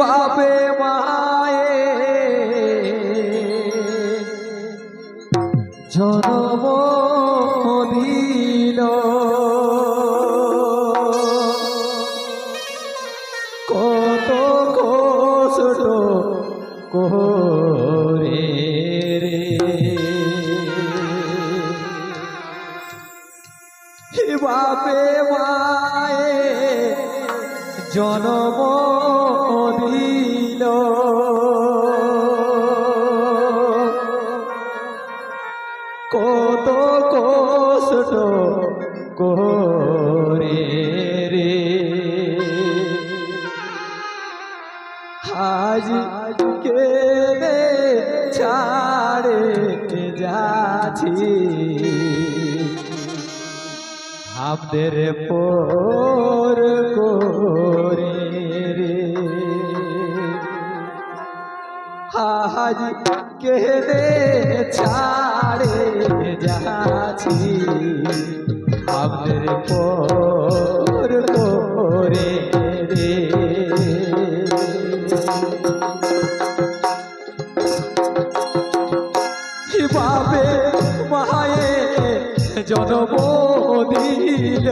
বাবে মায়ে। জনম দিল। কত কষ্ট করে রে। বাপে মায়ে জনম কষ্ট করে রে। আজ কে ছাড়ে যাচ্ছি। আমাদের পর করে রে। আজ কেনে ছাড়ে যাচ্ছি। আমাদের পর করে রে। বাবে মায়ে জনম দিল।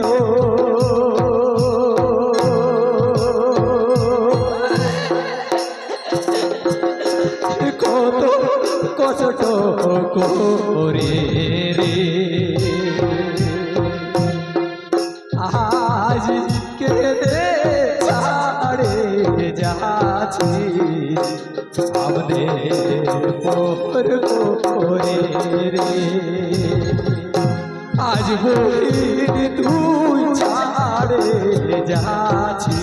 আমাদের পর করে রে আজ বলিন তুই ছাড়ে যাচ্ছি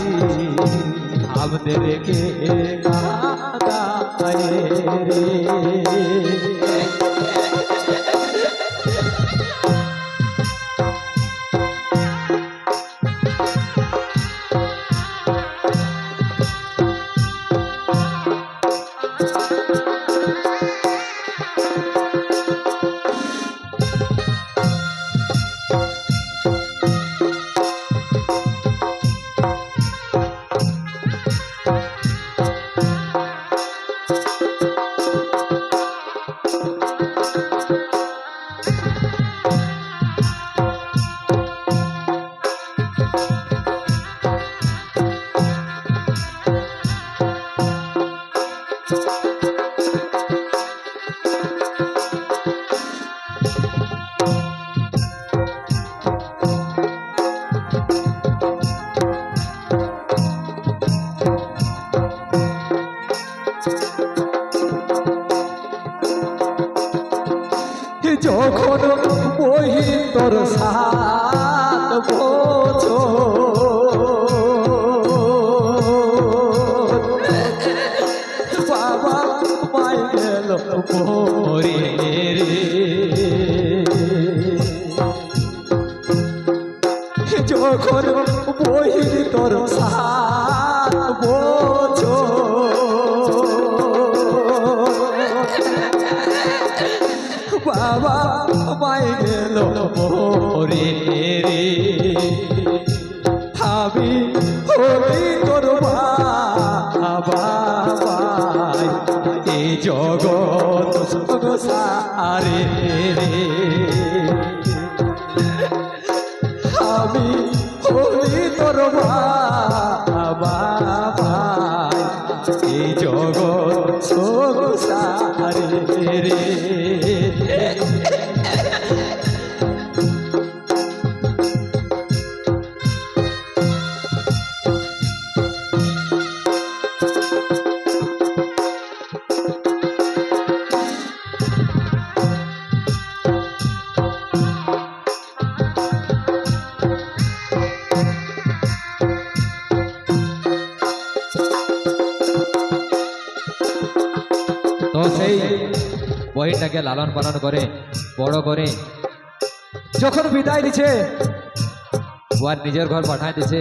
আমাদেরকে কাদায় রে যখন মহিন্দর সাত বছর। বাবা মাই গেল মরে রে। যখন মরে রে। আমি এই জগৎ সারে। রে বহিনটাকে লালন পালন করে, বড় করে। যখন বিদায় দিছে আর নিজের ঘর পাঠায় দিছে।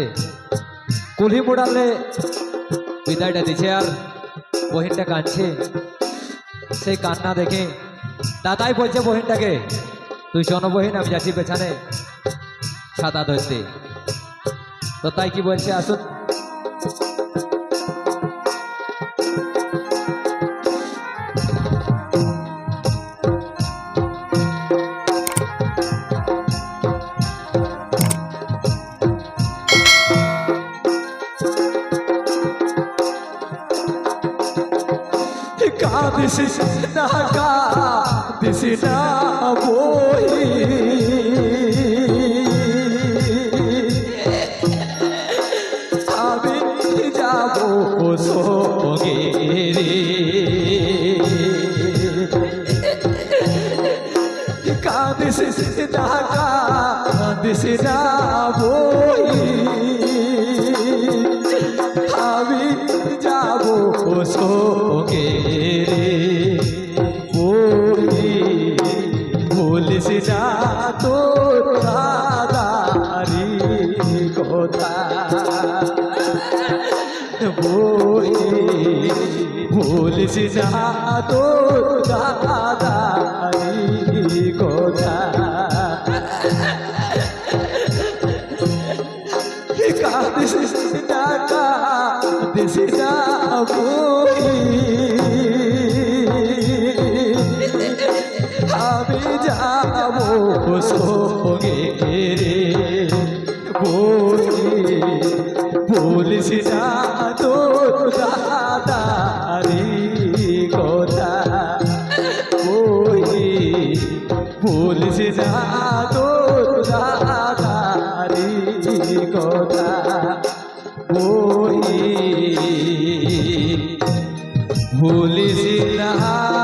কুলহি মোড়ালে বিদায়টা দিছে আর বহিনটা কাঁদছে। সেই কান্না দেখে দাদাই বলছে বহিনটাকে, তুই শোনো বহিন, আমি যাচ্ছি পেছনে ছাতা ধরতে তো তাই কি বলছে, আসুন। কাঁদিস না বই আমি যাব সঙ্গে না তোর দাদারি কথা না বই আমি যাব সঙ্গে রে। বলি বলিস না। বলি ভুলিস না।